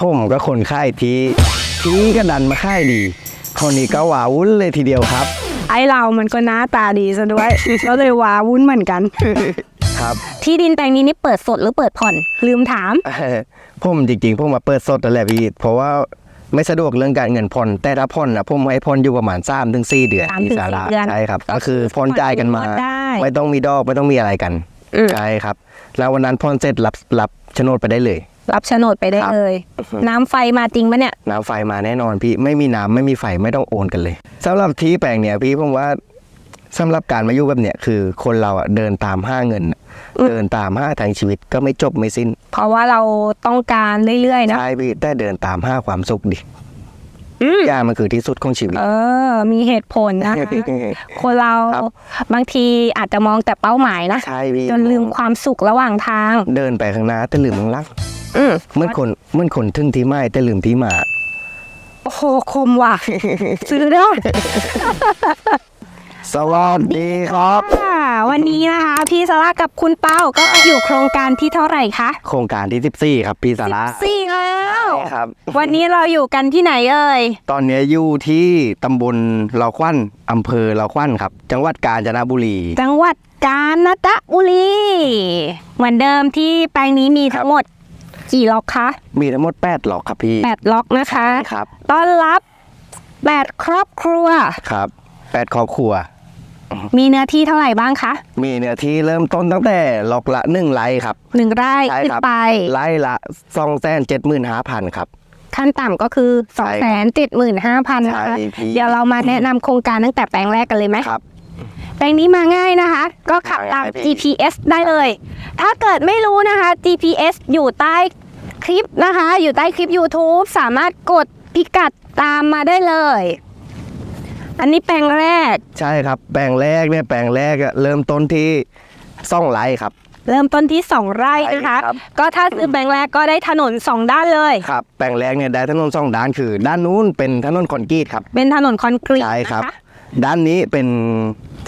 ผมก็คนค่ายทีทีก็ดันมาค่ายดีคนนี้ก็หวาวุ่นเลยทีเดียวครับ ไอเรามันก็หน้าตาดีซะด้วยก็เลยว้าวุ่นเหมือนกัน ครับ ที่ดินแปลงนี้นี่เปิดสดหรือเปิดผ่อน ลืมถาม เอ่อผมจริงๆผมมาเปิดสดนั่นแหละพี่เพราะว่าไม่สะดวกเรื่องการเงินผ่อนแต่ถ้าผ่อนนะผมให้ผ่อนอยู่ประมาณ3าถึงสเดือนสามถึงที่สาระสี่เดือนใช่ครับก็คือผ่อนจ่ายกันมา ผ่อนได้ไม่ต้องมีดอกไม่ต้องมีอะไรกันอืม ใช่ครับ แล้ววันนั้นผ่อนเสร็จรับรับโฉนดไปได้เลย รับโฉนดไปได้ครับ เลย น้ำไฟมาจริงปะเนี่ย น้ำไฟมาแน่นอนพี่ไม่มีน้ำไม่มีไฟไม่ต้องโอนกันเลยสำหรับที่แปลงเนี่ยพี่ผมว่าสำหรับการมาอยู่แบบเนี้ยคือคนเราอะเดินตามห้าเงินน่ะเดินตามห้าทางชีวิตก็ไม่จบไม่สิ้นเพราะว่าเราต้องการเรื่อยๆนะ ใช่พี่แต่เดินตามห้าความสุขดิอืม ยามันคือที่สุดของชีวิต เออ มีเหตุผลนะคะ คนเราครับ บางทีอาจจะมองแต่เป้าหมายนะ ใช่พี่จนลืมความสุขระหว่างทาง เดินไปข้างหน้าแต่ลืมข้างหล่าง อืมเหมื่อนคนเหมื่อนคนทึ่งที่ไม่แต่ลืมที่มา โอ้โหคมว่ะ ซื้อได้สวัสดีครับ ค่ะวันนี้นะคะ พี่สาระกับคุณเป้าก็อยู่โครงการที่เท่าไหร่คะโครงการที่ 14 ครับ พี่สาระสี่แล้วใช่ครับ วันนี้เราอยู่กันที่ไหนเอ่ย ตอนนี้อยู่ที่ตำบลเลาควันอำเภอเลาควันครับ จังหวัดกาญจนบุรี จังหวัดกาญจนบุรี เหมือนเดิมที่แปลงนี้มีทั้งหมด กี่ล็อกคะ มีทั้งหมด8หลอกครับพี่แปดล็อกนะคะ ครับ ต้อนรับแปดครอบครัว ครับ 8 ครอบครัว มีเนื้อที่เท่าไหร่บ้างคะ มีเนื้อที่เริ่มต้นตั้งแต่หลอกละ1ไร่ครับหนึ่งไร่ใช่ขึ้นครับไป ไร่ละ2แสนเจ็ดหมื่นห้าพันครับขั้นต่ำก็คือ2ใช่7 5 0 0 0นะคะใช่พี่เดี๋ยวเรามาแนะนำโครงการตั้งแต่แปลงแรกกันเลยไหมครับ แปลงนี้มาง่ายนะคะ ก็ขับตามมาง่ายพี่ GPS ได้เลย ถ้าเกิดไม่รู้นะคะ GPS อยู่ใต้คลิปนะคะ อยู่ใต้คลิป YouTube สามารถกดพิกัดตามมาได้เลย อันนี้แปลงแรก ใช่ครับ แปลงแรกเนี่ยแปลงแรกอะเริ่มต้นที่ซ่องไร่ครับเริ่มต้นที่ 2 ไร่นะคะใช่ครับก็ถ้าซื้อแปลงแรกก็ได้ถนน 2 ด้านเลย ครับ แปลงแรกเนี่ยได้ถนนสองด้านคือ ด้านนู้นเป็นถนนคอนกรีตครับ เป็นถนนคอนกรีตใช่ครับนะคะด้านนี้เป็น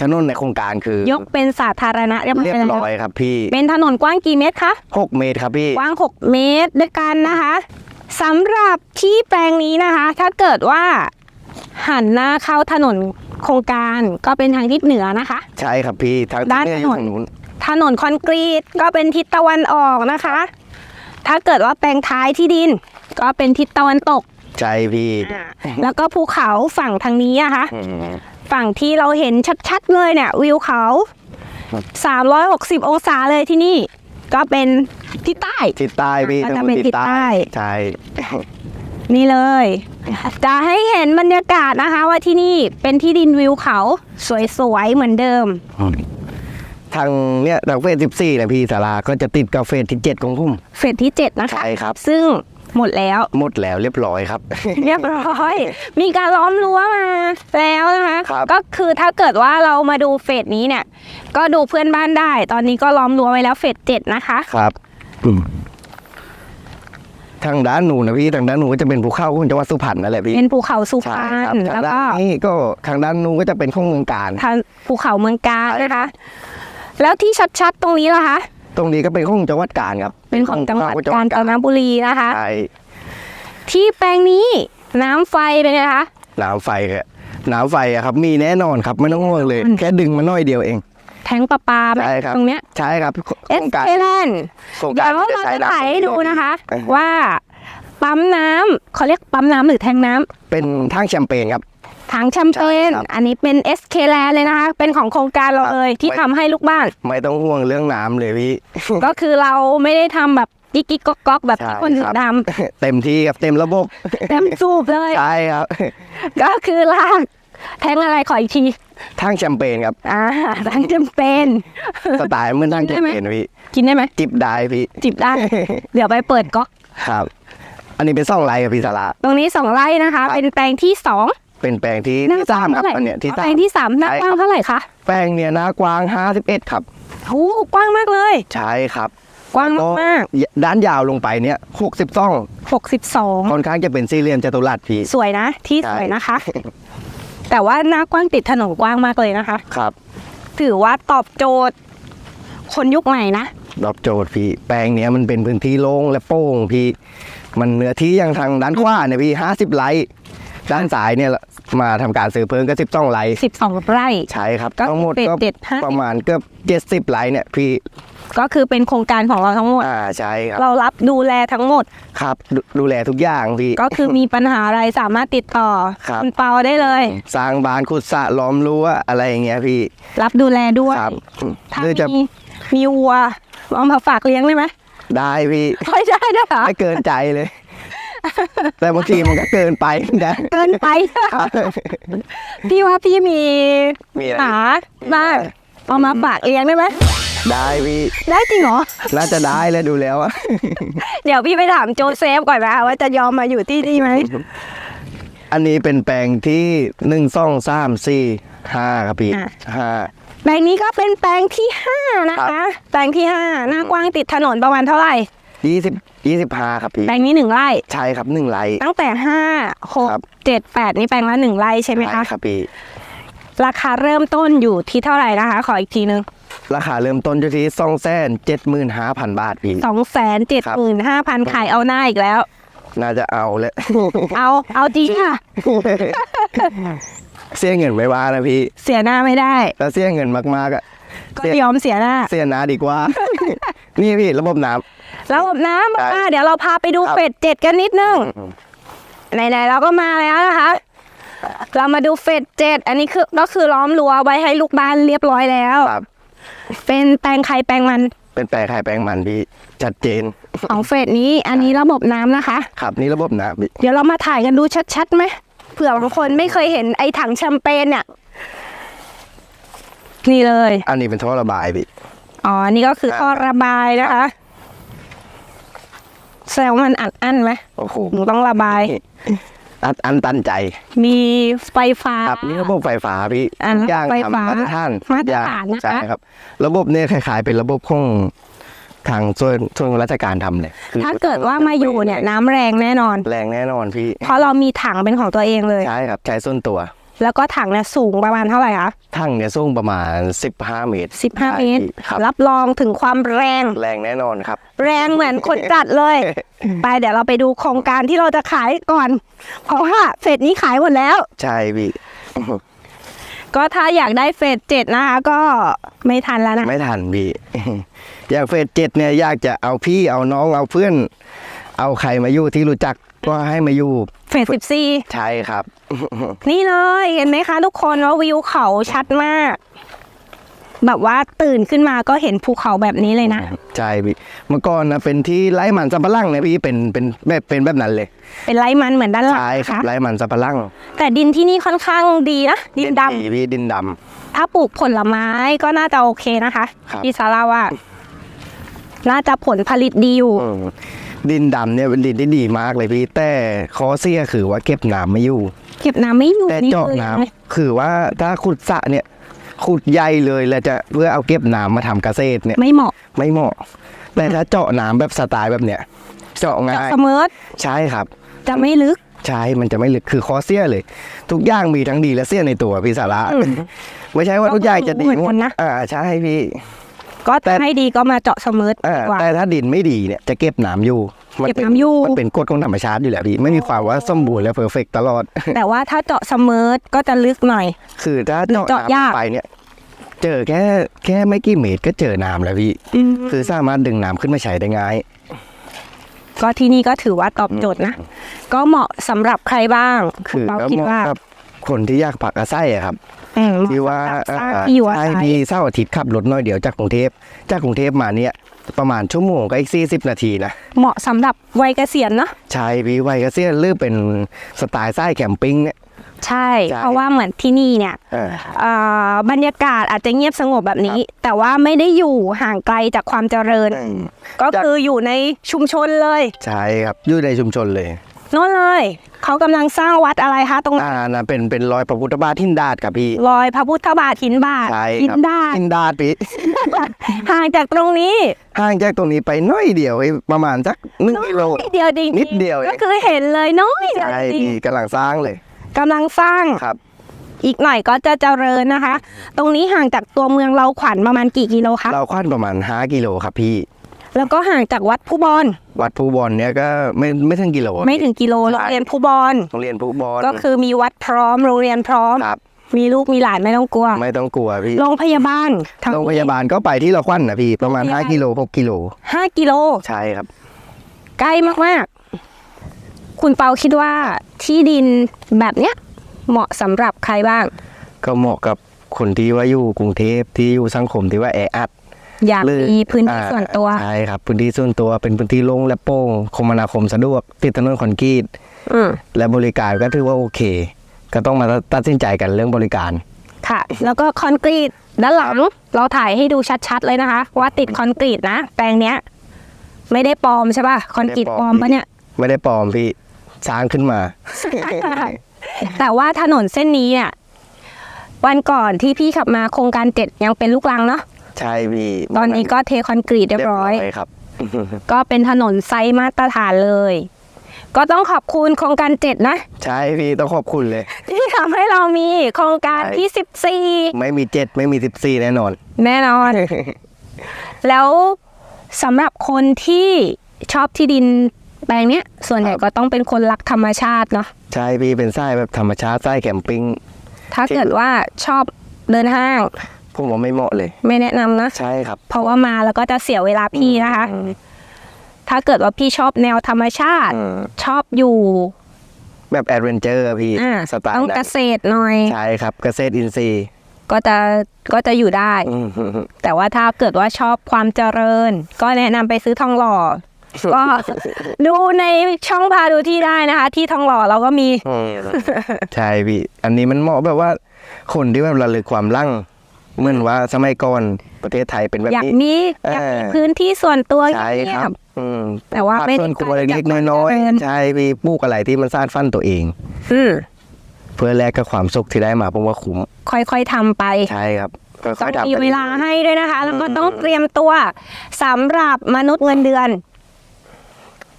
ถนนในโครงการคือยกเป็นสาธารณะเรียบร้อยเรียบแล้วร้อยครับพี่เป็นถนนกว้างกี่เมตรคะ6 เมตรครับพี่กว้าง 6 เมตรด้วยกันนะคะสำหรับที่แปลงนี้นะคะ ถ้าเกิดว่าหันหน้าเข้าถนนโครงการก็เป็นทางทิศเหนือนะคะ ใช่ครับพี่ทางด้านที่ถนนอยู่ทางนู้นถนนคอนกรีตก็เป็นทิศตะวันออกนะคะ ถ้าเกิดว่าแปลงท้ายที่ดิน ก็เป็นทิศตะวันตก ใช่พี่ แล้วก็ภูเขาฝั่งทางนี้นะคะอืม ฝั่งที่เราเห็นชัดๆเลยเนี่ยวิวเขาครับ360 องศาเลยที่นี่ ก็เป็นทิศใต้ทิศใต้พี่ก็ทางจะนู้เป็นนทิทิศศใต้ใต้ใช่นี่เลย จะให้เห็นบรรยากาศนะคะ ว่าที่นี่เป็นที่ดินวิวเขาสวยๆเหมือนเดิม ทางเนี่ยทางเฟส14นะพี่สาราก็จะติดกับเฟสที่7ของพุ่มเฟสที่7นะคะใช่ครับ ซึ่ง หมดแล้ว หมดแล้วเรียบร้อยครับ เรียบร้อย มีการล้อมรั้วมาแล้วนะคะครับ ก็คือถ้าเกิดว่าเรามาดูเฟสนี้เนี่ย ก็ดูเพื่อนบ้านได้ ตอนนี้ก็ล้อมรั้วไว้แล้วเฟสเจ็ดนะคะ ครับอืมทางด้านหนูนะพี่ทางด้านหนูก็จะเป็นภูเขาของจังหวัดสุพรรณนั่นแหละพี่เป็นภูเขาสุพใช่รรครับณทาแล้วงด้าก็นนี้ก็ทางด้านนู้นก็จะเป็นของเมืองการ ทางภูเขาเมืองกาญใช่นะคะ แล้วที่ชัดๆตรงนี้ล่ะคะ ตรงนี้ก็เป็นของจังหวัดกาญครับ เป็นของจังหวัดขกาญจนบุรีนะคะ ใช่ ที่แปลงนี้น้ำไฟเป็นไงคะน้ำไฟอะน้ำไฟอะครับ มีแน่นอนครับไม่ต้องห่วงเลยอืมแค่ดึงมาหน่อยเดียวเอง แทงประปาไหมใช่ครับ ตรงเนี้ยใช่ครับโคเอรสงการเอแลนโครงเดี๋การยวเราจะจะใช้ถ่ายให้ดูนะคะเออว่าปั๊มน้ำเขาเรียกปั๊มน้ำหรือแทงน้ำเป็นทางแชมเปญครับ ถังแชมเปญใช่ครับ อันนี้เป็น SK l a n เลยนะคะ เป็นของโครงการเราครับเลยที่ไว้ทำให้ลูกบ้าน ไม่ต้องห่วงเรื่องน้ำเลยพี่ ก็คือเราไม่ได้ทำแบบกิ๊กกิ๊กก๊อกก๊อกแบบที่ใช่คนอื่ครันบทเต็มที่ครับเต็มระบบำเต็มสูบเลย ใช่ครับ ก็คือลากแทงอะไรขออีกทีทางแชมเปญครับอ่าถังแชมเปญ สไตล์เหมือนทางแชได้มไหม เปญพี่กินได้ไหมจิบได้พี่จิบได้ เดี๋ยวไปเปิดก๊อก ครับ อันนี้เป็นซ่องไรครับพี่สาระ ตรงนี้สองไร่นะคะ ครับ เป็นแปลงที่สอง เป็นแปลงที่หน้าที่สามครับเท่าไหร่อันเนี้ยที่แปสาลมงที่สามหน้าใช่กว้างครับเท่าไหร่คะแปลงเนี่ยหน้ากว้าง51ครับโอ้กว้างมากเลย ใช่ครับกว้างมากด้านยาวลงไปเนี่ย60ซ่องๆหกสิบสองค่อนข้างจะเป็นสี่เหลี่ยมจัตุรัสพี่ สวยนะ ที่ใช่สวยนะคะ แต่ว่าหน้ากว้างติดถนนกว้างมากเลยนะคะ ครับ ถือว่าตอบโจทย์ คนยุคใหม่นะดอบโจทย์พี่ แปลงเนี้ยมันเป็นพื้นที่โล่งและโป้งพี่ มันเนื้อที่อย่างทางด้านขวาเนี่ยพี่ห้าสิบไร่ ด้านซ้ายเนี่ยมาทำการซื้อเพิ่มก็สิบสองไร่12 ไร่ ใช่ครับก็ทั้งหมดเป็ดก็เด็ดห้าประมาณเกือบเจ็ดสิบไร่เนี่ยพี่ก็คือเป็นโครงการของเราทั้งหมด อ่าใช่ครับ เรารับดูแลทั้งหมด ครับดูดูแลทุกอย่างพี่ ก็คือมีปัญหาอะไรสามารถติดต่อครับณเปาได้เลย สร้างบ้านขุดสระล้อมรั้วอะไรอย่างเงี้ยพี่ รับดูแลด้วยครับถ้าหรือจะมีมีวัวเอามาฝากเลี้ยงได้ไหมได้พี่ไม่ได้ด้วยเหรอไม่เกินใจเลย แต่บางทีมันก็เกินไปนะเกินไปครับพี่ว่าพี่มีมีอะไรหาบ้างเอามาฝากเลี้ยงได้ไหมได้พี่ได้จริงเหรอน่าจะได้แล้วดูแล้วอะเดี๋ยวพี่ไปถามโจเซฟก่อนนะว่าจะยอมมาอยู่ที่นี่ไหมอันนี้เป็นแปลงที่หนึ่งสองสามสี่ห้าครับพี่อะห้าแปลงนี้ก็เป็นแปลงที่ห้านะคะ แปลงที่ห้าหน้ากว้างติดถนนประมาณเท่าไหร่ ยี่สิบยี่สิบห้าครับพี่แปลงนี้หนึ่งไร่ใช่ครับหนึ่งไร่ ตั้งแต่ห้าหกครับ เจ็ดแปดนี่แปลงละหนึ่งไร่ใช่ไหมใช่คะครับพี่ราคาเริ่มต้นอยู่ที่เท่าไหร่นะคะ ขออีกทีนึงราคาเริ่มต้นอยู่ที่สองแสนเจ็ดหมื่นห้าพันบาทพี่ สองแสนเจ็ดหมื่นห้าพันขายเอาหน้าอีกแล้ว น่าจะเอาแล้วเอาเอาจริงค่ะ เสียเงินไม่ว่านะพี่เสียหน้าไม่ได้ถ้าเสียเงินมากๆอะก็เสียยอมเสียหน้า เสียนาดีกว่า นี่พี่ระบบน้ ระบบน้ำได้อะเดี๋ยวเราพาไปดูครับเฟสเจ็ดกันนิดนึงำไหนๆเราก็มาแล้วนะคะ เรามาดูเฟสเจ็ดอันนี้คือก็คือล้อมรั้วไว้ให้ลูกบ้านเรียบร้อยแล้วครับ เป็นแปลงใครแปลงมัน เป็นแปลงไข่แปลงมันพี่ชัดเจนของเฟสนี้อันนี้ระบบน้ำนะคะครับนี่ระบบน้ำพี่เดี๋ยวเรามาถ่ายกันดูชัดๆไหมเผื่อบางคนไม่เคยเห็นไอ้ถังแชมเปญเนี่ยนี่เลย อันนี้เป็นท่อระบายพี่อ๋อนี่ก็คือท่อระบายนะคะ แสดงว่ามันอัดอั้นไหมโอ้โหหนูต้องระบาย อันอันตันใจ มีไฟฟ้า ครับนี่ระบบไฟฟ้าพี่อ่าทุกอย่างไฟฟ้าทำมาตรฐานมาตรฐานนะคะ ใช่ครับ ระบบเนี่ยคล้ายๆเป็นระบบของทางส่วนส่วนราชการทำเลยคือถ้าเกิดว่ามาอยู่เนี่ยน้ำแรงแน่นอน แรงแน่นอนพี่ เพราะเรามีถังเป็นของตัวเองเลย ใช่ครับ ใช้ส่วนตัว แล้วก็ถังเนี่ยสูงประมาณเท่าไหร่คะทั้งเนี่ยสูงประมาณ 15 เมตร15 เมตร ครับรับรองถึงความแรง แรงแน่นอนครับ แรงเหมือนคนจัดเลย ไปเดี๋ยวเราไปดูโครงการที่เราจะขายก่อน เพราะว่าเฟสนี้ขายหมดแล้ว ใช่พี่ ก็ถ้าอยากได้เฟสเจ็ดนะคะก็ไม่ทันแล้วนะ ไม่ทันพี่ อย่างเฟสเจ็ดเนี่ยอยากจะเอาพี่เอาน้องเอาเพื่อน เอาใครมาอยู่ที่รู้จัก ก็ให้มาอยู่เฟสสิบสี่ใช่ครับ นี่เลยเห็นไหมคะ ทุกคนว่าวิวเขาชัดมาก แบบว่าตื่นขึ้นมาก็เห็นภูเขาแบบนี้เลยนะใช่พี่เมื่อก่อนนะเป็นที่ไร่มันสับปะรังเนี่ยพี่เป็นเป็นแบบเป็นแบบนั้นเลย เป็นไรมันเหมือนด้านหลังใช่ครับนะไร่มันสับปะรังแต่ดินที่นี่ค่อนข้างดีนะดินดำพี่ดินดถ้าปลูกผลไม้ก็น่าจะโอเคนะคะครับพี่ซาร่าว่าน่าจะผลผลิตดีอยู่ำอืม ดินดำเนี่ยเป็นดินที่ดีมากเลยพี่แต่ข้อเสียคือว่าเก็บน้ำไม่อยู่ เก็บน้ำไม่อยู่แต่นี่เจาะคือน้ำคือว่าถ้าขุดสระเนี่ยขุดใหญ่เลยแล้วจะเพื่อเอาเก็บน้ำมาทำเกษตรเนี่ยไม่เหมาะไม่เหมาะ แต่ถ้าเจาะน้ำแบบสไตล์แบบเนี้ยเจาะง่าเจาะยเสมอใช่ครับ จะไม่ลึก ใช่มันจะไม่ลึกคือข้อเสียเลย ทุกอย่างมีทั้งดีและเสียในตัวพี่สาระอืมไม่ใช่ว่าทุกอย่างจะดีเหมือนหมกัดนนะ อ่าใช่พี่ ก็แต่ ให้ดีก็มาเจาะเสมออ่าดีกว่า แต่ถ้าดินไม่ดีเนี่ยจะเก็บน้ำอยู่มัเก็บป็น้ำอยู่ มันเป็นกฎของธรรมชาติอยู่แล้วพี่ไม่มีความว่าสมบูรณ์และเพอร์เฟกตลอด แต่ว่าถ้าเจาะเสมอก็จะลึกหน่อย คือถ้าหรือเจาะเจาะยาก น้ำไปเนี่ย เจอแค่แค่ไม่กี่เมตรก็เจอน้ำแล้วพี่ คือสามารถดึงน้ำขึ้นมาใช้ได้ง่าย ก็ที่นี่ก็ถือว่าตอบโจทย์นะ ก็เหมาะสำหรับใครบ้างคือเราก็คิดเหมาะว่า กับคนที่อยากปักอาศัยอะครับ อืมที่ว่าสร้างอ่าที่อยู่อาใช่ศัยพี่เสาร์อาทิตย์ขับรถน้อยเดียวจากกรุงเทพจากกรุงเทพมาเนี่ยประมาณชั่วโมงก็อีกสี่สิบนาทีนะเหมาะสำหรับวัยเกษียณเนาะใช่พี่ไวกระเซียนหรือเป็นสไตล์ไส้แคมปิ้งเนี่ย ใช่ ใช่ เพราะว่าเหมือนที่นี่เนี่ยเออ เอ่อบรรยากาศอาจจะเงียบสงบแบบนี้ แต่ว่าไม่ได้อยู่ห่างไกลจากความเจริญ ก็จาก คืออยู่ในชุมชนเลย ใช่ครับอยู่ในชุมชนเลย โน่นเลยเขากำลังสร้างวัดอะไรคะตรงนั้นอ่านะเป็นเป็นรอยพระพุทธบาททินดาดกับพี่รอยพระพุทธบาทหินบาทใช่หิคนรับดาดทินดาดพี่ ห่างจากตรงนี้ห่างจากตรงนี้ไปน้อยเดียวเองประมาณสักหนึ่งกิโล นิดเดียวจริงๆนิดเดียวเอง ก็คือเห็นเลยน้อยเดียวใช่จริงพี่กำลังสร้างเลยๆกำลังสร้างครับ อีกหน่อยก็จะเจริญนะคะ ตรงนี้ห่างจากตัวเมืองเราขวัญประมาณกี่กิโลคะเราควันประมาณ 5 กิโลครับพี่ แล้วก็ห่างจากวัดผู้บอลวัดภูบอลเนี่ยก็ไม่ไม่ถึงกิโลไม่ถึงกิโลใช่โรงเรียนผู้บอลโรงเรียนภูบอลก็คือมีวัดพร้อมโรงเรียนพร้อมครับมีลูกมีหลานไม่ต้องกลัว ไม่ต้องกลัวพี่โรงพยาบาลทางโรงพยาบาลก็ไปที่ละควันนะพี่ ประมาณโรงพยาบาล5กิโล6กิโลห้ากิโลใช่ครับ ใกล้มากๆ คุณเปาคิดว่าที่ดินแบบเนี้ยเหมาะสำหรับใครบ้าง ก็เหมาะกับคนที่ว่าอยู่กรุงเทพที่อยู่สังคมที่ว่าแออัด อยากหรือมีพื้นที่อ่าส่วนตัวใช่ครับ พื้นที่ส่วนตัวเป็นพื้นที่โล่งและโปร่งคมนาคมสะดวกติดถนนคอนกรีตอืมและบริการก็ถือว่าโอเค ก็ต้องมาตัดสินใจกันเรื่องบริการ ค่ะ แล้วก็คอนกรีตด้านหลังเราถ่ายให้ดูชัดๆเลยนะคะ ว่าติดคอนกรีตนะแปลงเนี้ย ไม่ได้ปลอมใช่ป่ะคอนกรีตปลอมปะเนี่ย ไม่ได้ปลอมพี่สร้างขึ้นมา แต่ว่าถนนเส้นนี้เนี่ยวันก่อนที่พี่ขับมาโครงการเจ็ดยังเป็นลูกรังเนาะ ใช่พี่ตอนนี้ก็เทคอนกรีตเรียบร้อยครับ ก็เป็นถนนไซส์มาตรฐานเลย ก็ต้องขอบคุณโครงการเจ็ดนะ ใช่พี่ต้องขอบคุณเลย ที่ทำให้เรามีโครงการที่ไม่มีเจ็ดไม่มีสิบสี่แน่นอน14แน่นอน แล้วสำหรับคนที่ชอบที่ดินแปลงเนี้ย ส่วนใหญ่ก็ต้องเป็นคนรักธรรมชาติเนาะใช่พี่เป็นไส้แบบธรรมชาติไส้แคมปิ้งถ้าเกิดว่าชอบเดินห้าง ผมว่าไม่เหมาะเลย ไม่แนะนำนะ ใช่ครับ เพราะว่ามาแล้วก็จะเสียเวลาพี่นะคะ ถ้าเกิดว่าพี่ชอบแนวธรรมชาติ อืม ชอบอยู่แบบแอดเวนเจอร์พี่อ่าสไตล์ต้องเกนั้นษตรหน่อย ใช่ครับเกษตรอินทรีย์ก็จะก็จะอยู่ได้ อืมแต่ว่าถ้าเกิดว่าชอบความเจริญ ก็แนะนำไปซื้อทองหล่อ ก็ ดูในช่องพาดูที่ได้นะคะ ที่ทองหล่อเราก็มี ใช่พี่ อันนี้มันเหมาะแบบว่า คนที่แบบระลึกความลั่ง เหมือนว่าสมัยก่อนประเทศไทยเป็นแบบอยากนี้ มีเอออยากมีพื้นที่ส่วนตัวใช่เงีคยรับบอืมแต่ว่าไม่ได้ส่วนครัวไกลจากเล็กๆน้อยความเจริญๆใช่พี่ปลูกอะไรที่มันสร้างฟันตัวเอง อืมเพื่อแลกกับความสุขที่ได้มาผมว่าคุ้มค่อยๆทำไป ใช่ครับค่ต้อองยๆทำมีไป เวลารื่อยให้ด้วยนะคะ แล้วก็อืมต้องเตรียมตัวสำหรับมนุษย์เงินเดือน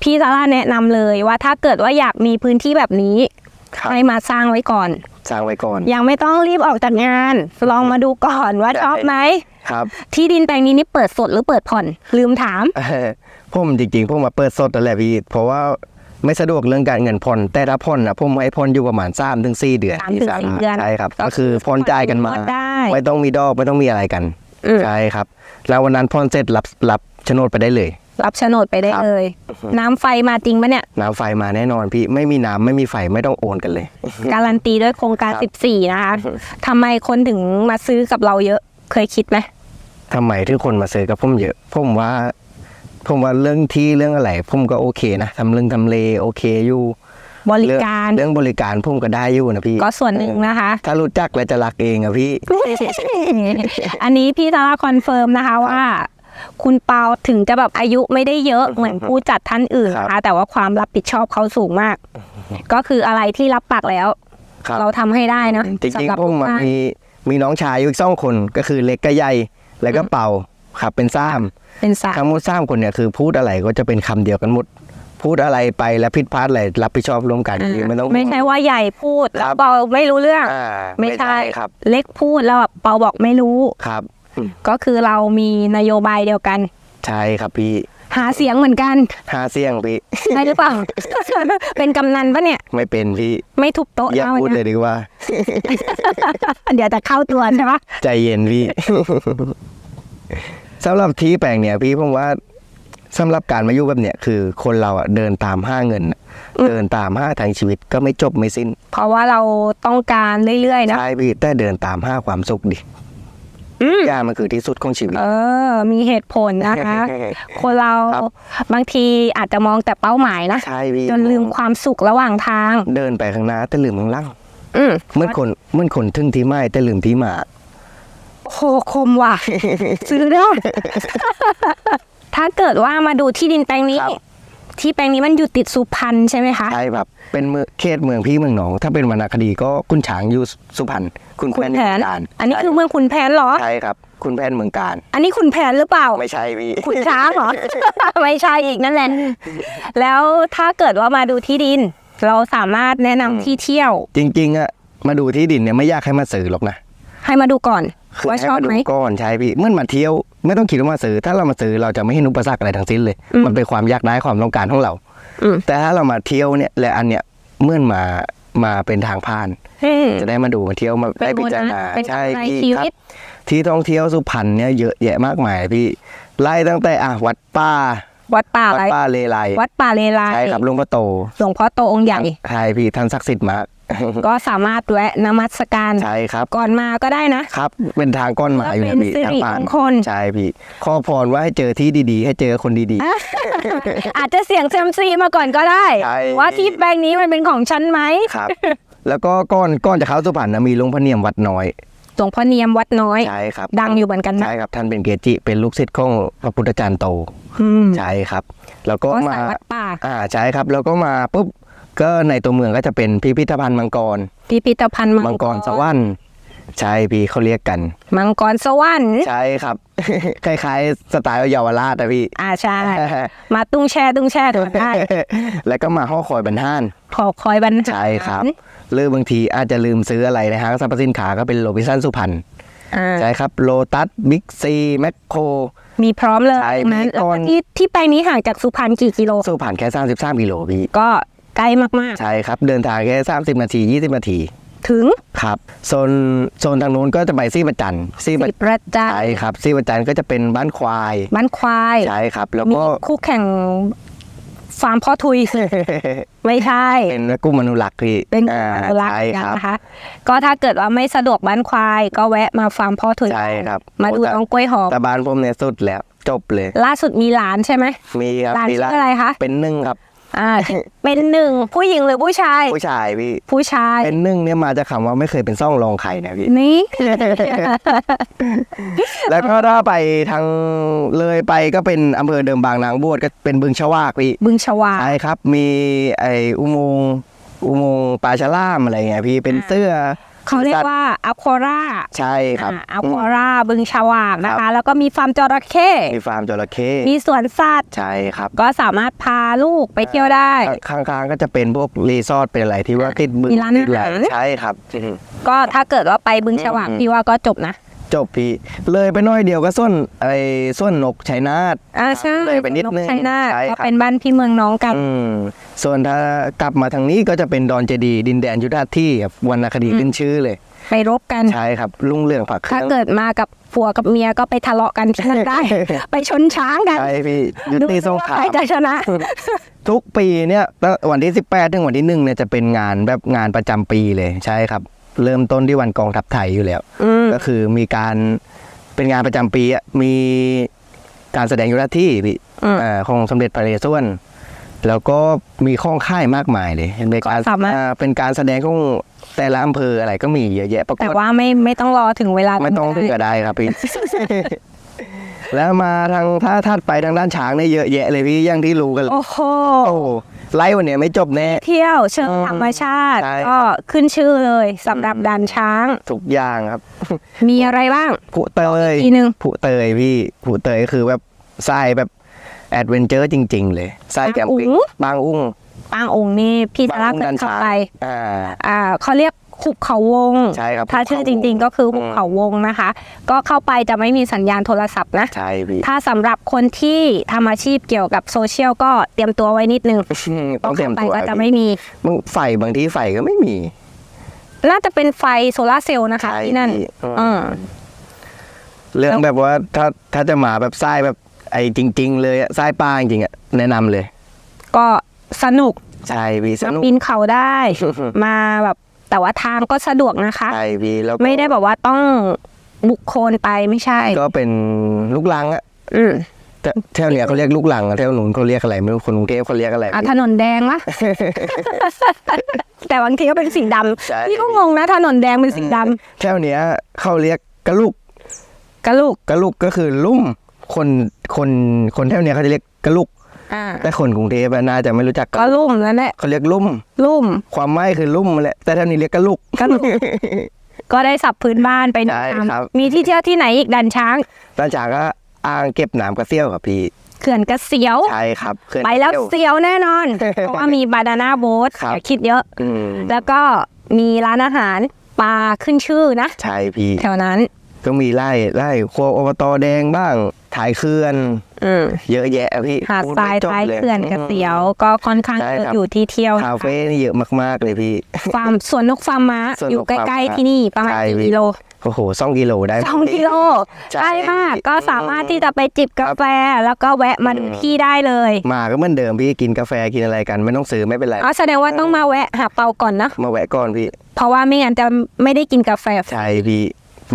พี่ซาร่าแนะนำเลยว่าถ้าเกิดว่าอยากมีพื้นที่แบบนี้ๆครับ ให้มาสร้างไว้ก่อน สร้างไว้ก่อน ยังไม่ต้องรีบออกจากงาน ลองมาดูก่อนว่าใช่ชอบไหมครับ ที่ดินแปลงนี้นี่เปิดสดหรือเปิดผ่อน ลืมถามเออผมจริงๆผมมาเปิดสดนั่นแหละพี่เพราะว่าไม่สะดวกเรื่องการเงินผ่อนแต่ถ้าผ่อนนะผมให้ผ่อนอยู่ประมาณ3าถึงสเดือนสามถึงสี่เดือนใช่ครับ ก็คือผ่อนจ่ายกันมาผ่อนได้ไม่ต้องมีดอกไม่ต้องมีอะไรกันอืมใช่ครับ แล้ววันนั้นผ่อนเสร็จรับรับโฉนดไปได้เลย รับโฉนดไปได้ครับเลย น้ำไฟมาจริงปะเนี่ย น้ำไฟมาแน่นอนพี่ไม่มีน้ำไม่มีไฟไม่ต้องโอนกันเลย การันตีด้วยโครงการครับ14 นะคะทำไมคนถึงมาซื้อกับเราเยอะเคยคิดไหมทำไมที่คนมาซื้อกับผมเยอะผมว่าผมว่าเรื่องที่เรื่องอะไรผมก็โอเคนะทำเรื่องทำเลโอเคอยู่บริเรื่องการเรื่องบริการผมก็ได้อยู่นะพี่ ก็ส่วนหนึ่งนะคะ ถ้ารู้จักและจะรักเองอะพี่ อันนี้พี่ซาร่าคอนเฟิร์มนะคะว่า คุณเปาถึงจะแบบอายุไม่ได้เยอะเหมือนผู้จัดท่านอื่นนะครัคะบแต่ว่าความรับผิดชอบเขาสูงมาก ก็คืออะไรที่รับปากแล้วครับเราทำให้ได้เนาะจริงสำหรับๆผมอะลูกบ้านมีมีน้องชายอยู่อีกสองคนก็คือเล็กกับใหญ่แล้วก็เป่าครับเป็นซ้เป็นสาำทั้งหมดซ้ำคนเนี่ยคือพูดอะไรก็จะเป็นคำเดียวกันหมดพูดอะไรไปแล้วผิดพลาดอะไรรับผิดชอบร่วมกันอ่าคือไม่ต้องไม่ใช่ว่าใหญ่พูดแล้ควรับเปาไม่รู้เรื่องอ่าไม่ใช่ครับ เล็กพูดแล้วแบบเปาบอกไม่รู้ครับอืม ก็คือเรามีนโยบายเดียวกัน ใช่ครับพี่ หาเสียงเหมือนกัน หาเสี่ยงพี่ ได้หรือเปล่า เป็นกำนันปะเนี่ย ไม่เป็นพี่ ไม่ทุบโต๊ะอย่าเอาพูดเลนะยดีกว่า เดี๋ยวจะเข้าตัวใช่ปะใจเย็นพี่ สำหรับที่แปลงเนี่ยพี่ผมว่าสำหรับการมาอยู่แบบเนี้ยคือคนเราอะเดินตามห้าเงินน่ะเดินตามห้าทางชีวิตก็ไม่จบไม่สิ้นเพราะว่าเราต้องการเรื่อยๆนะ ใช่พี่แต่เดินตามห้าความสุขดิอืม ย่ามันคือที่สุดของชีวิต เออ มีเหตุผลนะคะ คนเราครับบางทีอาจจะมองแต่เป้าหมายนะใช่พี่จนลืมความสุขระหว่างทาง เดินไปข้างหน้าแต่ลืมข้างหล่างอืมเมื่อคนเมื่อคนถึงที่ไม่แต่ลืมที่มาโหคมว่ะ ซื้อได้ถ้าเกิดว่ามาดูที่ดินแปลงนี้ครับ ที่แปลงนี้มันอยู่ติดสุพรรณใช่ไหมคะ ใช่แบบเป็นเมืองเขตเมืองพี่เมืองหนอง ถ้าเป็นวรรณคดีก็คุณฉางอยู่สุพรรณ คุณคุณแพนแผนเมืองการ อันนี้คือเมืองขุนแผนเหรอใช่ครับคุณแพนเมืองการอันนี้ขุนแผนหรือเปล่า ไม่ใช่พี่ขุนช้างเหรอ ไม่ใช่อีกนั่นแหละ แล้วถ้าเกิดว่ามาดูที่ดิน เราสามารถแนะนำที่เที่ยว จริงๆอะมาดูที่ดินเนี่ยไม่อยากให้มาซื้อหรอกนะ ให้มาดูก่อนคือว่าให้ชอบมาดูไหมก่อนใช่พี่เมื่อมาเที่ยวไม่ต้องคิดว่ามาซื้อถ้าเรามาซื้อเราจะไม่เห็นอุปสรรคอะไรทั้งสิ้นเลยอืมมันเป็นความอยากได้ความต้องการของเรา อืมแต่ถ้าเรามาเที่ยวเนี่ยและอันเนี้ยเมื่อมามาเป็นทางผ่านอืมจะได้มาดูมาเที่ยวมาเป็นได้พิโบจารนัสณาเป็นใช่กำไรพี่ชีครับวิตที่ท่องเที่ยวสุพรรณเนี่ยเยอะแยะมากมายพี่ไล่ตั้งแต่อะวัดป้าวัดป่าวัอะไรดป้าเลไลวัดป่าเลไลใช่ครับหลุงพ่อโตหลวงพ่อโตองค์ใหญ่ ใช่พี่ท่านศักดิ์สิทธิ์มาก ก็สามารถแวะนมัสการใช่ครับ ก่อนมาก็ได้นะครับ เป็นทางก้อนหมาแล้วอยู่เป็นะนพี่สิทางริผ่ามนงคลใช่พี่ขอพรว่าให้เจอที่ดีๆ ให้เจอคนดีอาจจะเสี่ยงเซยมซีมาก่อนก็ได้ใช่ว่าที่แปลงนี้มันเป็นของฉันไหมๆครับ แล้วก็ก้อนก้อนจะเข้าสุพรรณนะมีหลวงพ่อเนียมวัดน้อยหลวงพ่อเนียมวัดน้อยใช่ครับดังอยู่เหมือนกันนะใช่ครับท่านเป็นเกจิเป็นลูกศิษย์ของพระพุทธจารย์โตอืมใช่ครับ แล้วก็ก็มาสายวัดป่าอ่าใช่ครับ แล้วก็มาปุ๊บ ก็ในตัวเมืองก็จะเป็นพิพิธภัณฑ์มังกร พิพิธภัณฑ์มังกรสวรรค์ใช่พี่เขาเรียกกัน มังกรสวรรค์ใช่ครับ คล้ายๆ สไตล์เยาวราชนะพี่ อ่าใช่ มาตุ้งแช่ตุ้งแช่ถูกได้แล้วก็มาห้อคอยบรรทันขอคอยบรรหารใช่ครับหรือบางทีอาจจะลืมซื้ออะไรในห้างสรรพสินค้าก็เป็นโลบิสันสุพรรณอ่าใช่ครับโลตัสบิ๊กซีแมคโคร มีพร้อมเลยใช่ตรงนั้นมีแล้วก่ก็อนที่ที่แปลงนี้ห่างจากสุพรรณกี่กิโล สุพรรณแค่33กิโลพี่ ก็ ใกล้มาก ใช่ครับ เดินทางแค่ 30 นาที 20 นาทีๆ ถึงครับโซนโซนทางนู้นก็จะไปซี่ประจันทร์ซี่ประสิประจันใช่ครับซี่ประจันทร์ก็จะเป็นบ้านควายบ้านควาย ใช่ครับ แล้วมีก็ คู่แข่งฟาร์มพ่อทุย ไม่ใช่ เป็นกุ้งมนุรักษ์พี่เป็นอ่าอนุรักษ์ใช่กันครับ นะคะ ก็ถ้าเกิดว่าไม่สะดวกบ้านควาย ก็แวะมาฟาร์มพ่อทุยใช่ครับมาดูโแต่ น้องกล้วยหอมแต่บ้านผมเนี่ยสุดแล้ว จบเลย ล่าสุดมีหลานใช่ไหม มีครับหลานมีชื่ออะไรคะ เป็นหนึ่งครับ อ่าเป็นหนึ่งผู้หญิงหรือผู้ชาย ผู้ชายพี่ ผู้ชาย เป็นหนึ่งเนี่ยมาจากคำว่าไม่เคยเป็นซ่องรองใครนะพี่ นี่ แล้วก็ถ้าไปทางเลยไปก็เป็นอำเภอเดิมบางนางบวชก็เป็นบึงชวากพี่ บึงชวาใช่ครับ มีไออุโมงค์อุโมงค์ปลาฉลามอะไรเงี้ยพี่ เป็นเสื้อ เขาเรียกว่าอะควาร่าใช่ครับอะควาร่าบึงชวากนะคะ แล้วก็มีฟาร์มจระเข้มีฟาร์มจระเข้มีสวนสัตว์ใช่ครับก็สามารถพาลูกไปเที่ยวได้ ข้างๆก็จะเป็นพวกรีสอร์ทเป็นอะไรที่ว่าติดบึงมีร้านอาหารติดอะไรใช่ครับ ก็ถ้าเกิดว่าไปบึงชวากอืมพี่ว่าก็จบนะ จบพี่ เลยไปหน้อยเดียวก็ส้นไอ้ส้นนกชัยนาทอ่าใช่เลยไปนิดนึงชัยนาทใช่ครับก็เป็นบ้านพี่เมืองน้องกัน อืมส่วนถ้ากลับมาทางนี้ก็จะเป็นดอนเจดีย์ดินแดนยุทธาที่ครับวรรณคดีขึ้นชื่อเลย ไปรบกัน ใช่ครับรุ่งเรืองผักเคถ้ารื่องเกิดมากับผัวกับเมียก็ไปทะเลาะกันที่นั่นได้ ไปชนช้างกันใช่พี่ยุดูติสิสงว่าคราใครมจะชนะ ทุกปีเนี่ยตั้งวันที่ 18 ถึงวันที่หนึ่งเนี่ยจะเป็นงานแบบงานประจำปีเลยใช่ครับ เริ่มต้นที่วันกองทัพไทยอยู่แล้ว อืมก็คือมีการเป็นงานประจำปีอะมีการแสดงยุทธที่พี่อืมเอ่อของสมเด็จพระนเรศวรแล้วก็มีข้องค่ายมากมายเลยเป็นการก็สามารถ อ่าเป็นการแสดงของแต่ละอำเภออะไรก็มีเยอะแยะประกแต่วดว่าไม่ไม่ต้องรอถึงเวลาไม่ต้องถึงก็ได้ครับพี่ แล้วมาทางถ้าทัดไปทางด้านช้างเนี่ยเยอะแยะเลยพี่อย่างที่รู้กันเลยโอ้โห โอ้โห ไล่วันเนี้ยไม่จบแน่ เที่ยวเชิงอืมธรรมชาติ ใช่ก็ขึ้นชื่อเลยสำหรับด่านช้าง ทุกอย่างครับ มีอะไรบ้าง ผู้เตยทีหนึ่ง ผู้เตยพี่ผู้เตยคือแบบทรายแบบแอดเวนเจอร์จริง ๆ เลยทรายแกมปิ้งบางอุ้งปางองค์นี่พี่จะรักบางองค์เกินเข้าด้านช้างไป อ่า อ่าเขาเรียก หุบเขาวง ใช่ครับถ้าชื่อจริง ๆ ก็คือหุบอืมเขาวงนะคะ ก็เข้าไปจะไม่มีสัญญาณโทรศัพท์นะ ใช่พี่ถ้าสำหรับคนที่ทำอาชีพเกี่ยวกับโซเชียลก็เตรียมตัวไว้นิดนึงต้องเตรียมไปตัวก็จะไม่มีบางไฟบางที่ไฟก็ไม่มี น่าจะเป็นไฟโซลาร์เซลล์นะคะใช่ที่นั่นพี่อืมอืมเรื่องแล้วแบบว่าถ้าถ้าจะมาแบบทรายแบบไอ้จริง ๆ เลยอะทรายป้าจริงๆอะแนะนำเลย ก็สนุกใช่พี่สมานุกปีนเขาได้ มาแบบ แต่ว่าทางก็สะดวกนะคะ ใช่พี่แล้วก็ไม่ได้แบบว่าต้องบุกโคลนไปไม่ใช่ก็เป็นลูกลังอะอืมแต่แถวเนี้ยเขาเรียกลูกลังอะแถวนู้นเขาเรียกอะไรไม่รู้คนกรุงเทพเขาเรียกอะไร อะถนนแดงวะ แต่บางทีก็เป็นสีดใช่ำพี่ก็งงนะถนนแดงเป็นสีดแถวเนี้ยเขาเรียกกระลุกำกระลูกกระลุกก็คือลุ่มคนคนคนแถวเนี้ยเขาจะเรียกกระลุก อ่าแต่คนกรุงเทพอะน่าจะไม่รู้จักก็ลุ่มนั่นแหละเขาเรียกลุ่ม ลุ่ม ความหมายคือลุ่มแหละแต่แถวนี้เรียกกระลุก กระลุก ก็ได้สับพื้นบ้านไปใช่แนะนครับำมีที่เที่ยวที่ไหนอีกดันช้างด้านจากก็อ่างเก็บน้ำกระเซี่ยวครับพี่เขื่อนกระเสียว ใช่ครับเขื่อนไปแล้วเซี่ยว เสียวแน่นอน เพราะว่ามีบานาน่าโบ๊ทครับ อย่าคิดเยอะ อืมแล้วก็มีร้านอาหารปลาขึ้นชื่อนะ ใช่พี่ แถวนั้น ก็มีไร่ไร่ครัวอบตแดงบ้างถ่ายเขื่อน อืมเยอะแยะอะพี่หาดพูทรายไม่จบท้ายลเขื่อนกระเสียว ก็ค่อนข้างใช่เยอะครับ อยู่ที่เที่ยวคาเฟ่นี่เยอะมากๆเลยพี่ ฟาร์มสวนนกฟาร์มม้าสวนนกอยู่ใกฟาร์มล้ม้าๆที่นี่ประมาณใช่กี่พี่ กิโลโอ้โหสองกิโลได้ สองกิโลใช่ใกล้มากก็สามารถที่จะไปจิบกาแฟ แล้วก็แวะมาดูอืม ที่ได้เลยมาก็เหมือนเดิมพี่กินกาแฟกินอะไรกันไม่ต้องซื้อไม่เป็นไร อ๋อแสดงว่าต้องมาแวะหาเปาก่อนนะ มาแวะก่อนพี่เพราะว่าไม่งั้นจะไม่ได้กินกาแฟ ใช่พี่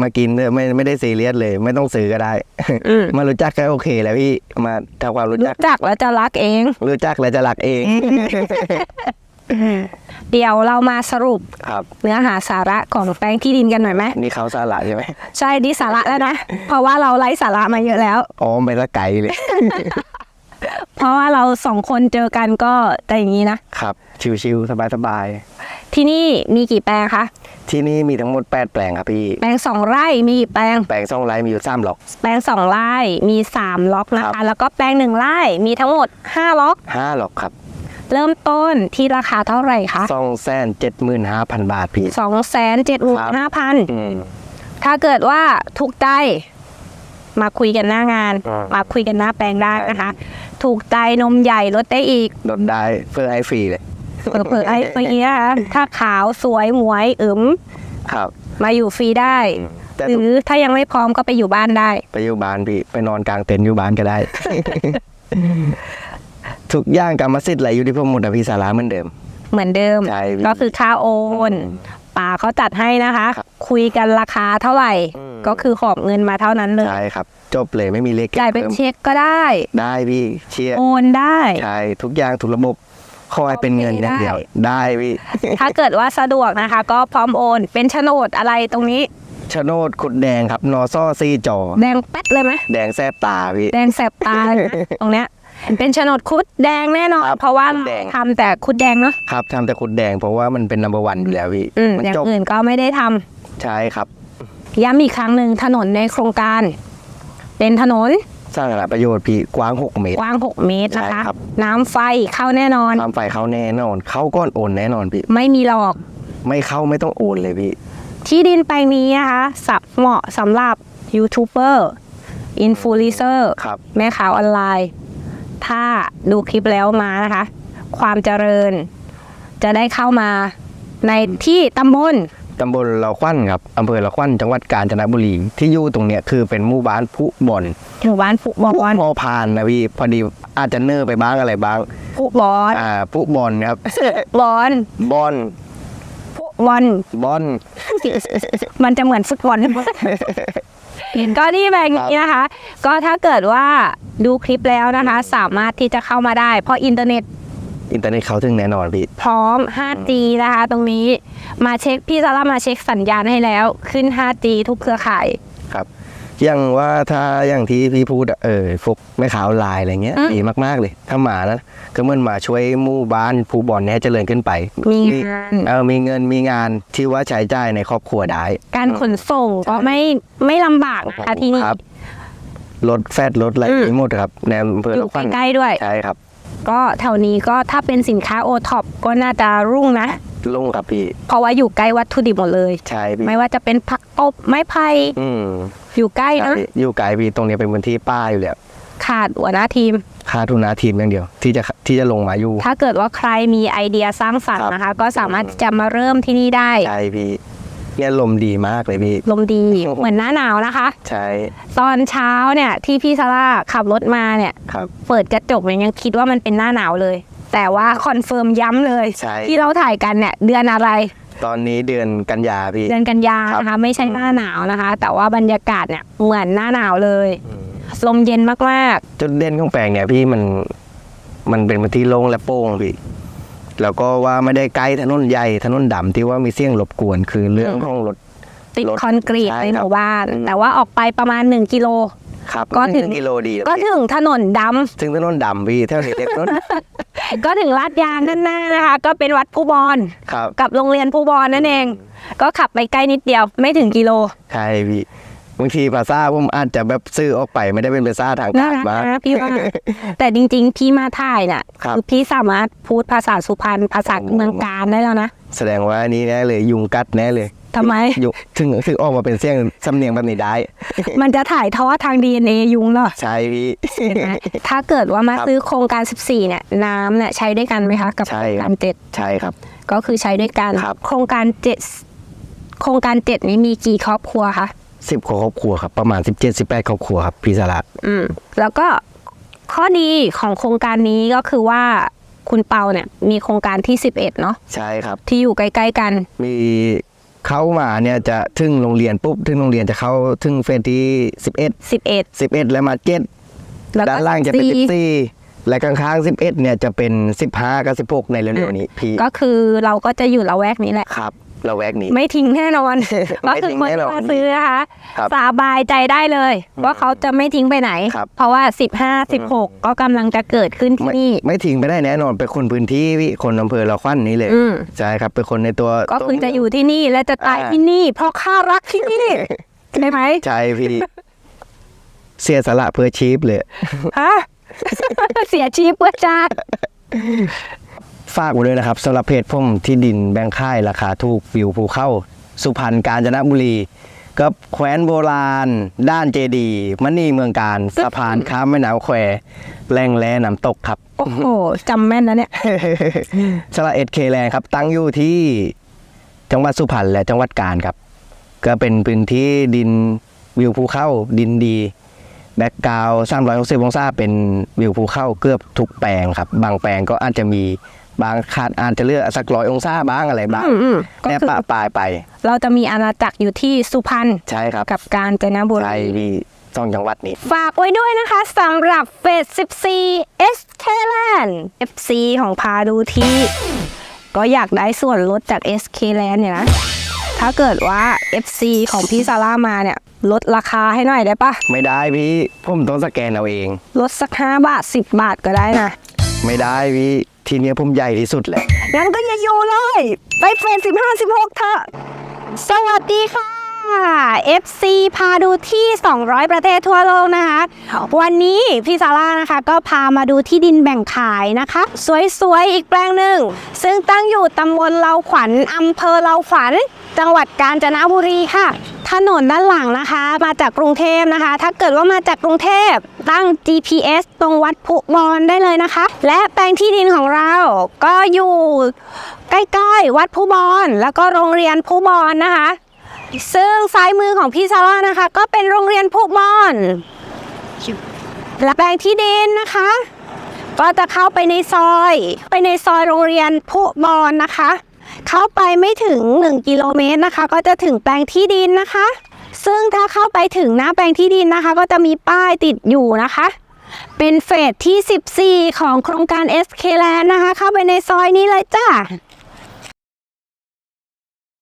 มากินเนี่ยไม่ไม่ได้ซีเรียสเลย ไม่ต้องซื้อก็ได้อืมมารู้จักก็โอเคแล้วพี่มาทำความรู้รู้จักจักแล้วจะรักเอง รู้จักแล้วจะรักเอง เดี๋ยวเรามาสรุปครับเนื้อหาสาระของแป้งที่ดินกันหน่อยไหมนี่เขาสาระใช่ไหมใช่ดิสาระแล้วนะ เพราะว่าเราไร้สาระมาเยอะแล้วอ๋อไม่ละไกลเลย เพราะว่าเราสองคนเจอกันก็แต่อย่างนี้นะ ครับ ชิวๆสบายที่นี่มีกี่แปลงคะๆ ที่นี่มีทั้งหมด 8 แปลงครับพี่ แปลงสองไร่มีกี่แปลง แปลงซ่องไร้มีอยู่สามหลอก แปลงสองไร่มีสามล็อกนะครัคะ บ แล้วก็แปลงหนึ่งไร่มีทั้งหมดห้าล็อก ห้าหลอกครับเริ่มต้นที่ราคาเท่าไหร่คะซ่องแสนเจ็ดหมื่นห้าพันบาทพี่ สองแสนเจ็ดหมื่นห้าพันอืม ถ้าเกิดว่าถูกใจ มาคุยกันหน้างาน อ่ามมาคุยกันหน้าแปลงได้นะคะ ถูกใจนมใหญ่ลดได้อีก ลดได้เพื่อไอฟรีเลยเปิดไอ้เมื่อกี้นะคะถ้าขาวสวยหมวยอึมครับ มาอยู่ฟรีได้ แต่หรือถ้ายังไม่พร้อมก็ไปอยู่บ้านได้ ไปอยู่บ้านพี่ไปนอนกลางเต็นท์อยู่บ้านก็ได้ ทุกอย่างกรรมสิทธิ์อะไรอยู่ที่ผมหมดอะพี่สาระเหมือนเดิม เหมือนเดิม ใช่ก็คือค่าโอนป่าเขาจัดให้นะคะ ครับคุยกันราคาเท่าไหร่ อืม ก็คือหอบเงินมาเท่านั้นเลย ใช่ครับ จบเลยไม่มีเลขก็บจ่ายเป็นพิ่มเช็คก็ได้ ได้พี่เชียร์โอนได้ใช่ทุกอย่างทุกระบบขอให้เป็นเงินอย่างเดียวได้พี่ถ้าเกิดว่าสะดวกนะคะ ก็พร้อมโอน เป็นโฉนดอะไรตรงนี้โฉนดขุดแดงครับ นอซ่อซี่จอ แดงแป๊ดเลยไหมแดงแซบตาพี่ แดงแสบตาเลยนะตรงเนี้ย เป็นโฉนดคุดแดงแน่นอนครับเพราะว่าคุดแดงทำแต่คุดแดงเนาะ ครับทำแต่ขุดแดงเพราะว่ามันเป็นนัมเบอร์วันอยู่แล้วพี่อืมมันอย่างจบอื่นก็ไม่ได้ทำใช่ครับ ย้ำอีกครั้งหนึ่งถนนในโครงการ เป็นถนนสร้างสาระประโยชน์พี่กว้าง 6 เมตร กว้าง 6 เมตรนะคะใช่ครับ น้ำไฟเข้าแน่นอน ทำไฟเข้าแน่นอน เข้าก้อนโอนแน่นอนพี่ ไม่มีหลอก ไม่เข้าไม่ต้องโอนเลยพี่ ที่ดินแปลงนี้นะคะสับเหมาะสำหรับยูทูบเบอร์อินฟลูเอนเซอร์ครับ แม่ค้าออนไลน์ ถ้าดูคลิปแล้วมานะคะ ความเจริญจะได้เข้ามาในที่ตำบล ตำบลละควันครับอำเภอละควันจังหวัดกาญจนบุรีที่อยู่ตรงเนี้ยคือเป็นหมู่บ้านผู้บ่อนหมู่บ้านฟุบอผู้ลพอพานนะพี่พอดีอาจจะเนิ่อไปบ้างอะไรบ้างฟุบอลอ่าผู้บอลครับบอลบอลฟุบอลบอลมันจะเหมือนฟุตบอล ก็ที่แบบนี้นะคะ ก็ถ้าเกิดว่าดูคลิปแล้วนะคะ สามารถที่จะเข้ามาได้ เพราะอินเทอร์เน็ต อินเทอร์เน็ตเขาถึงแน่นอนพี่พร้อม 5G นะคะตรงนี้มาเช็คพี่ซาร่ามาเช็คสัญญาณให้แล้วขึ้น 5G ทุกเครือข่าย ครับอย่างว่าถ้าอย่างที่พี่พูดอะเออพวกแม่ขาวลายอะไรเงี้ยอืม ดีมากๆเลย ถ้ามานะก็เหมื่อนมาช่วยหมู่บ้านผู้บอลเนี้ยเจริญขึ้นไปมีงานเออมีเงินมีงานที่ว่าใช้จ่ายในครอบครัวได้ การขนส่งก็ไม่ไม่ลำบากนะคะที่นี่ ครับรถแฟดรถอะไรอืม มีหมดครับในอำเภออยู่ละควันใกล้ๆด้วย ใช่ครับ ก็แถวนี้ก็ถ้าเป็นสินค้าโอท็อปก็น่าจะรุ่งนะ ลุงครับพี่เพราะว่าอยู่ใกล้วัตถุดิบหมดเลย ใช่พี่ไม่ว่าจะเป็นผักตบไม้ไผ่อืมอยู่ใกล้ใช่นะพี่อยู่ไกลพี่ตรงนี้เป็นพื้นที่ป้าอยู่แล้วขาดหัวหน้าทีม ค่าทุนนาทีมอย่างเดียว ที่จะที่จะลงมาอยู่ถ้าเกิดว่าใครมีไอเดียสร้างสรรค์ครับนะคะ ก็สามารถจะมาเริ่มที่นี่ได้ ใช่พี่ เนี่ยลมดีมากเลยพี่ ลมดีโอ้โหเหมือนหน้าหนาวนะคะ ใช่ ตอนเช้าเนี่ยที่พี่ซาร่าขับรถมาเนี่ยครับ เปิดกระจกเนี่ยยังคิดว่ามันเป็นหน้าหนาวเลย แต่ว่าคอนเฟิร์มย้ำเลย ใช่ ที่เราถ่ายกันเนี่ยเดือนอะไร ตอนนี้เดือนกันยาพี่ เดือนกันยาครับ นะคะ ไม่ใช่หน้าหนาวนะคะ แต่ว่าบรรยากาศเนี่ยเหมือนหน้าหนาวเลยอืมลมเย็นมากจุดเด่นของแปลงเนี่ยพี่มัน มันเป็นพื้นที่โล่งและโปร่งพี่ แล้วก็ว่าไม่ได้ใกล้ถนนใหญ่ถนนดำที่ว่ามีเสียงรบกวนคือเรื่องของรถๆติดรถคอนกรีตใช่ในครับหมู่บ้านอืมแต่ว่าออกไปประมาณ 1 กิโลครับก็ถึงหนึ่กิโลดีแล้วก็พี่ถึงถนนดำถึงถนนดำพี่เท่านี้เล็กรถก็ถึงลาดยางด้านหน้านะคะ ก็เป็นวัดผู้บอลครับกับโรงเรียนผู้บอลนั่นเอง ก็ขับไปใกล้นิดเดียวไม่ถึงกิโลใช่พี่ บางทีภาษาผมอาจจะแบบซื่อออกไปไม่ได้เป็นภาษาทางน่าการรักมากนะพี่ว่า แต่จริงๆ พี่มาถ่ายน่ะครับอพี่สามารถพูดภาษาสุพรรณภาษาเมืองการได้แล้วนะแสดงว่านี่แน่เลยยุงกัดแน่เลยทำไมอยู่ถึงถึงออกมาเป็นเสียงสำเนียงแบบนี้ได้ มันจะถ่ายทอดทาง DNA ยุงเหรอใช่พี่ เห็นไหมถ้าเกิดว่ามาครับซื้อโครงการ 14 เนี่ย น้ำเนี่ยใช้ด้วยกันไหมคะ กับใช่โครงครักาบ รเจ็ดใช่ครับ ก็คือใช้ด้วยกัน ครับ โครงการเจ็ดโครงการเจ็ดนี้มีกี่ครอบครัวคะ สิบครอบครัวครับประมาณสิบเจ็ดสิบแปดครอบครัวครับพี่สาระอืมแล้วก็ข้อดีของโครงการนี้ก็คือว่าคุณเปาเนี่ยมีโครงการที่ 11 เนาะใช่ครับ ที่อยู่ใกล้ๆกัน มีเข้ามาเนี่ยจะถึงโรงเรียนปุ๊บถึงโรงเรียนจะเข้าถึงเฟสที่สิบเอ็ด11สิบเอ็ดแล้วมาเจ็ดแล้วก็ด้านล่างจะเป็น14สิบสี่และข้างๆสิบเอ็ดเนี่ยจะเป็นสิบห้ากับสิบหกในเร็วๆนี้พี่ก็คือเราก็จะอยู่ละแวกนี้แหละ ครับ เราแวกนี้ ไม่ทิ้งแน่นอนไม่ก็คืทิ้งคนแน่นอนมาซื้อนะคะครับสบายใจได้เลย ว่าเขาจะไม่ทิ้งไปไหนครับเพราะว่า 15 16 ก็กำลังจะเกิดขึ้นที่ไม่นี่ ไม่ทิ้งไปได้แน่นอนเป็นคนพื้นที่พี่คนอำเภอเราขวัญนี้เลยอืมใช่ครับเป็นคนในตัว ก็คือจะอยู่ที่นี่และจะตายอ่าที่นี่ เพราะข้ารักที่นี่ใช่ไหมใช่พี่เสียสละเพื่อชีพเลยฮะเสียชีพเพื่อชาติ ฝากไว้ด้วยนะครับสำหรับเพจผมที่ดินแบงค่ายราคาถูกวิวภูเข้า สุพรรณกาญจนบุรีก็แคว้นโบราณ ด้านเจดีย์มณีเมืองการสะพานข้ามแม่น้ำแควแรงแลน้ำตกครับ โอ้โหจำแม่นนะเนี่ยสละเอ็ดเคแลนด์ครับ ตั้งอยู่ที่จังหวัดสุพรรณและจังหวัดกาญครับ ก็เป็นพื้นที่ดินวิวภูเข้าดินดีแบ็กกราวสามร้อยหกสิบองศาเป็นวิวภูเข้าเกือบทุกแปลงครับ บางแปลงก็อาจจะมี บางขาดอาจจะเลือกสักร้อยองศาบ้างอะไรบ้างอืมอืมก็แต่คือปะปลายไป เราจะมีอาณาจักรอยู่ที่สุพรรณใช่ครับกับกาญจนบุใช่รี พี่สองจังหวัดนี้ ฝากไว้ด้วยนะคะสำหรับเฟส14 SK Land FC ของพาดูที่ ก็อยากได้ส่วนลดจาก SK Land เนี่ยนะ ถ้าเกิดว่า FC ของพี่ซาร่ามาเนี่ย ลดราคาให้หน่อยได้ปะไม่ได้พี่ผมต้องสแกนเอาเอง ลดสัก 5 บาท 10 บาทก็ได้นะ ไม่ได้พี่ ทีเนี้ยผมใหญ่ที่สุดแหละ งั้นก็อย่าอยู่เลย ไปเฟรนสิบห้าสิบหกเถอะ สวัสดีค่ะ FC พาดูที่ 200 ประเทศทั่วโลกนะคะ วันนี้พี่ซาร่านะคะ ก็พามาดูที่ดินแบ่งขายนะคะ สวยๆ อีกแปลงหนึ่ง ซึ่งตั้งอยู่ตำบลเราขวัญอำเภอเราขวัญ จังหวัดกาญจนบุรีค่ะ ถนนด้านหลังนะคะ มาจากกรุงเทพนะคะ ถ้าเกิดว่ามาจากกรุงเทพตั้ง GPS ตรงวัดพุบอนได้เลยนะคะ และแปลงที่ดินของเราก็อยู่ใกล้ๆวัดผู้บอนแล้วก็โรงเรียนผู้บอนนะคะ ซึ่งซ้ายมือของพี่ซาร่านะคะ ก็เป็นโรงเรียนผู้บอนและแปลงที่ดินนะคะก็จะเข้าไปในซอย ไปในซอยโรงเรียนผู้บอนนะคะ เข้าไปไม่ถึง 1 กิโลเมตรนะคะ ก็จะถึงแปลงที่ดินนะคะ ซึ่งถ้าเข้าไปถึงหน้าแปลงที่ดินนะคะ ก็จะมีป้ายติดอยู่นะคะ เป็นเฟสที่ 14 ของโครงการ SK Land นะคะ เข้าไปในซอยนี้เลยจ้า